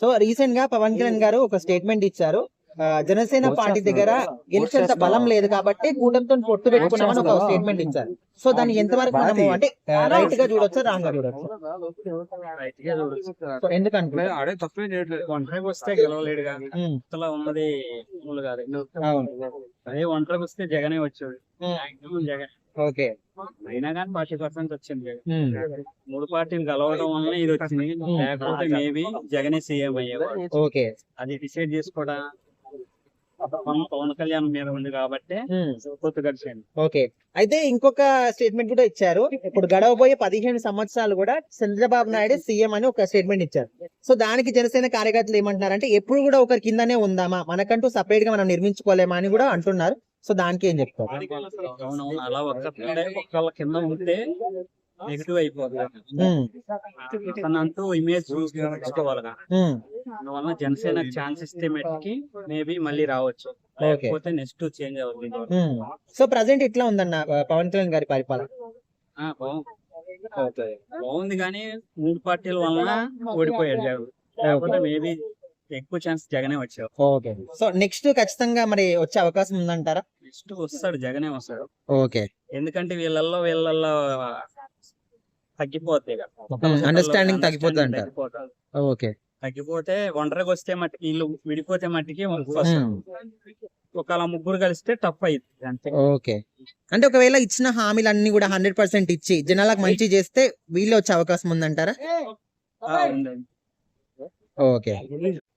So రీసెంట్గా పవన్ కళ్యాణ్ గారు ఒక స్టేట్మెంట్ ఇచ్చారు. జనసేన పార్టీ దగ్గర గెలిచేంత బలం లేదు కాబట్టి కూటమితో పొత్తు పెట్టుకున్నామని ఒక స్టేట్మెంట్ ఇచ్చారు. సో దాన్ని ఎంతవరకు మనము అంటే రైట్గా చూడొచ్చా రాంగ్గా చూడొచ్చు? సో ఎందుకంటే ఆడే తప్పేం చేయట్లేదు. ఒంటరికి వస్తే గెలవలేడు కానీ ఉన్నది కాదు. అదే ఒంటరికి వస్తే జగనే వచ్చాడు. జగన్. ఓకే. అయినా కానీ ఫార్టీ పర్సెంట్ వచ్చింది. మూడు పార్టీలు కలవడం వల్ల ఇది వచ్చింది. లేకపోతే మేబీ జగనే సీఎం అయ్యేవాడు. ఓకే. అది డిసైడ్ చేసుకోవడం పవన్ కళ్యాణ్ మీద ఉంది కాబట్టి పొత్తు కలిసాను ఓకే. అయితే ఇంకొక స్టేట్మెంట్ కూడా ఇచ్చారు. ఇప్పుడు గడవబోయే పదిహేను సంవత్సరాలు కూడా చంద్రబాబు నాయుడు సీఎం అని ఒక స్టేట్మెంట్ ఇచ్చారు. సో దానికి జనసేన కార్యకర్తలు ఏమంటున్నారంటే ఎప్పుడు కూడా ఒకరి కిందనే ఉందామా? మనకంటూ సపరేట్గా మనం నిర్మించుకోలేమా అని కూడా అంటున్నారు. సో దానికి ఏం చెప్తారు అలా కింద. ఉంటే నెగిటివ్ అయిపోతుంది తనంటూ ఇమేజ్ చూసుకోవాలిగా. అందువల్ల జనసేన ఛాన్స్ ఇస్తే మట్టికి మేబీ మళ్ళీ రావచ్చు. లేకపోతే నెక్స్ట్ చేంజ్ అవుతుంది. సో ప్రజెంట్ ఎట్లా ఉందన్న పవన్ కళ్యాణ్ గారి పరిపాలన? ఆ, బాగుంది. బాగుంది కానీ మూడు పార్టీల వలన ఓడిపోయాడు. లేకపోతే మేబీ ఎక్కువ ఛాన్స్ జగనే వచ్చావు ఓకే. సో నెక్స్ట్ ఖచ్చితంగా మరి వచ్చే అవకాశం ఉందంటారా? నెక్స్ట్ వస్తాడు జగనే వస్తాడు. ఓకే. ఎందుకంటే వీళ్ళల్లో వీళ్ళల్లో తగ్గిపోద్ది ఇక. అండర్స్టాండింగ్ తగ్గిపోతుంది అంటారు. ఓకే. తగ్గిపోతే ఒంటరికి వస్తే మట్టికి వీళ్ళు విడిపోతే మట్టికి ఒకవేళ ముగ్గురు కలిస్తే టఫ్ అయ్యింది అంతే. ఓకే. అంటే ఒకవేళ ఇచ్చిన హామీలన్నీ కూడా హండ్రెడ్ పర్సెంట్ ఇచ్చి జనాలకు మంచి చేస్తే వీళ్ళు వచ్చే అవకాశం ఉందంటారా. ఓకే.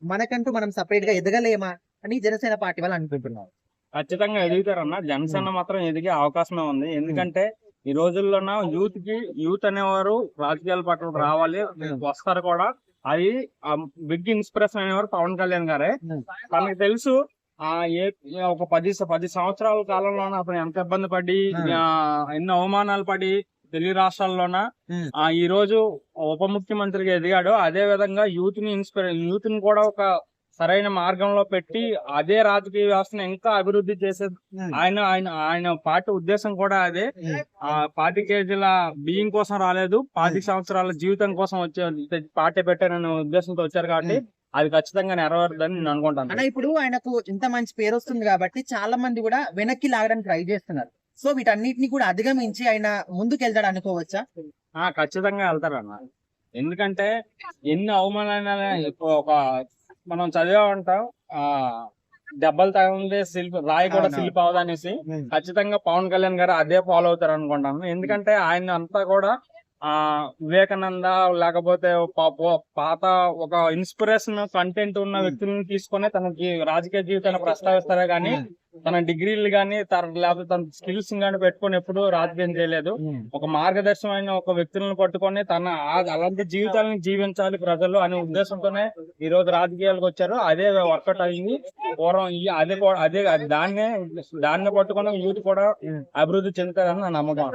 మనకంటూ మనం సపరేట్గా ఎదగలేమా అని జనసేన పార్టీ వాళ్ళు అనుకుంటున్నారు. ఖచ్చితంగా ఎదుగుతారన్న. జనసేన మాత్రం ఎదిగే అవకాశమే ఉంది. ఎందుకంటే ఈ రోజుల్లోన యూత్కి యూత్ అనేవారు రాజకీయాల పట్ల రావాలి. వస్తారు కూడా. అది బిగ్ ఇన్స్పిరేషన్ అనేవారు పవన్ కళ్యాణ్ గారే. తనకు తెలుసు ఆ ఏ ఒక పది పది సంవత్సరాల కాలంలోన అతను ఎంత ఇబ్బంది పడి ఎన్ని అవమానాలు పడి తెలుగు రాష్ట్రాల్లోన. ఆ ఈ రోజు ఉప ముఖ్యమంత్రిగా ఎదిగాడు. అదే విధంగా యూత్ని ఇన్స్పైర్ యూత్ని కూడా ఒక సరైన మార్గంలో పెట్టి అదే రాజకీయ వ్యవస్థను ఇంకా అభివృద్ధి చేసే ఆయన ఆయన ఆయన పార్టీ ఉద్దేశం కూడా అదే. ఆ పార్టీ కేజీల బియ్యం కోసం రాలేదు. పాతి సంవత్సరాల జీవితం కోసం వచ్చే పార్టీ పెట్టారనే ఉద్దేశంతో వచ్చారు కాబట్టి అది ఖచ్చితంగా నెరవేరుదని నేను అనుకుంటాను. ఇప్పుడు ఆయనకు ఇంత మంచి పేరు వస్తుంది కాబట్టి చాలా మంది కూడా వెనక్కి లాగడానికి ట్రై చేస్తున్నారు. సో వీటన్నిటిని కూడా అధిగమించి ఆయన ముందుకు వెళ్తాడు అనుకోవచ్చా? ఆ ఖచ్చితంగా వెళ్తారన్న. ఎందుకంటే ఎన్ని అవమానాలు ఒక మనం చదివామంటాం ఆ దెబ్బలు తగిలితే శిల్పి రాయి కూడా. శిల్పి అవదనేసి ఖచ్చితంగా పవన్ కళ్యాణ్ గారు అదే ఫాలో అవుతారు అనుకుంటాను ఎందుకంటే ఆయన అంతా కూడా ఆ వివేకానంద లేకపోతే పాత ఒక ఇన్స్పిరేషన్ కంటెంట్ ఉన్న వ్యక్తులను తీసుకొని తనకి రాజకీయ జీవితాన్ని ప్రస్తావిస్తారే గానీ తన డిగ్రీలు గానీ తన లేకపోతే తన స్కిల్స్ గానీ పెట్టుకొని ఎప్పుడు రాజకీయం చేయలేదు. ఒక మార్గదర్శనమైన ఒక వ్యక్తులను పట్టుకొని తన ఆ- అలాంటి జీవితాలను జీవించాలి ప్రజలు అనే ఉద్దేశంతోనే ఈ రోజు రాజకీయాలకు వచ్చారు. అదే వర్కౌట్ అయింది. పూర్వం అదే అది దాన్నే దాన్ని పట్టుకొని యూత్ కూడా అభివృద్ధి చెందుతారని నా నమ్మకం.